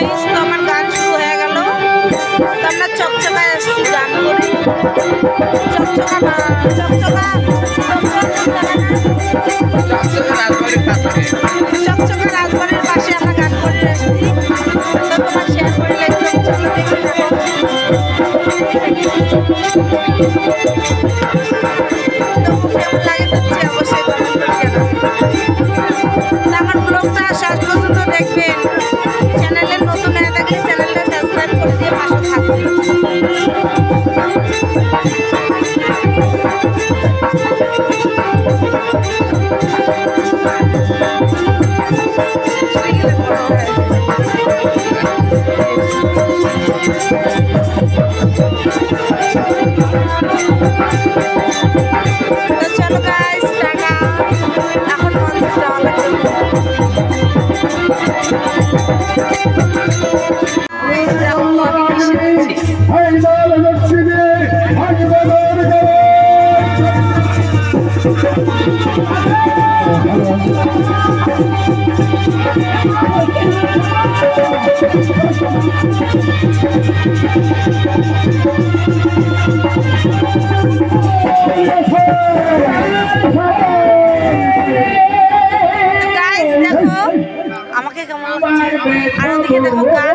Guys তো আমার গান শুরু হয়ে গেল। তো আমরা চকচকায় এসেছি গান করে। চকচকা বা- চকচকা চকচকা রাজবাড়ির পাশে। আমরা গান করে এসেছি তো তোমার শেয়ার করে লাগবে চলো তো লাগে জানাবেন। তো আমার ব্লগটা শেষ পর্যন্ত দেখবেন। চ্যানেলে হয়ে আমাকে কেমন লাগছে? আর ওদিকে দেখো গান।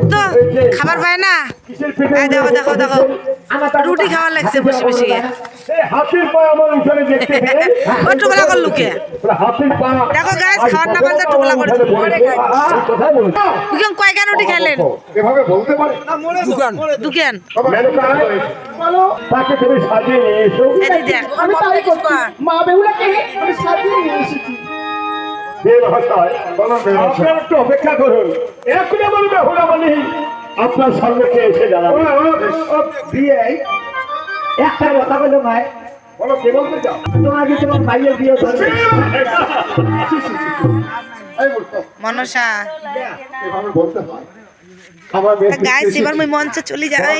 বাড়ির তো খাবার পায় না। দেখো দেখো দেখো। রুটি খাওয়ার লাগছে বসে বসে ও টুকলা কর লুকে দেখো গাইস খাওয়ার না পারলে টুকলা করে কোথায় বলছো দুজন কয়টা রুটি খাইলেন? এভাবে বলতে পারে? দুকেন মা বেহুলাকে আমি সাজিয়ে নিয়ে এসেছি। বের ভাষায় আপনারা একটু অপেক্ষা করুন। আমার আপনার সম্মুখে এসে একটা কথা বলো বলতো, মনসা। হয়। গাইস এবার মুই মঞ্চে চলে যাই।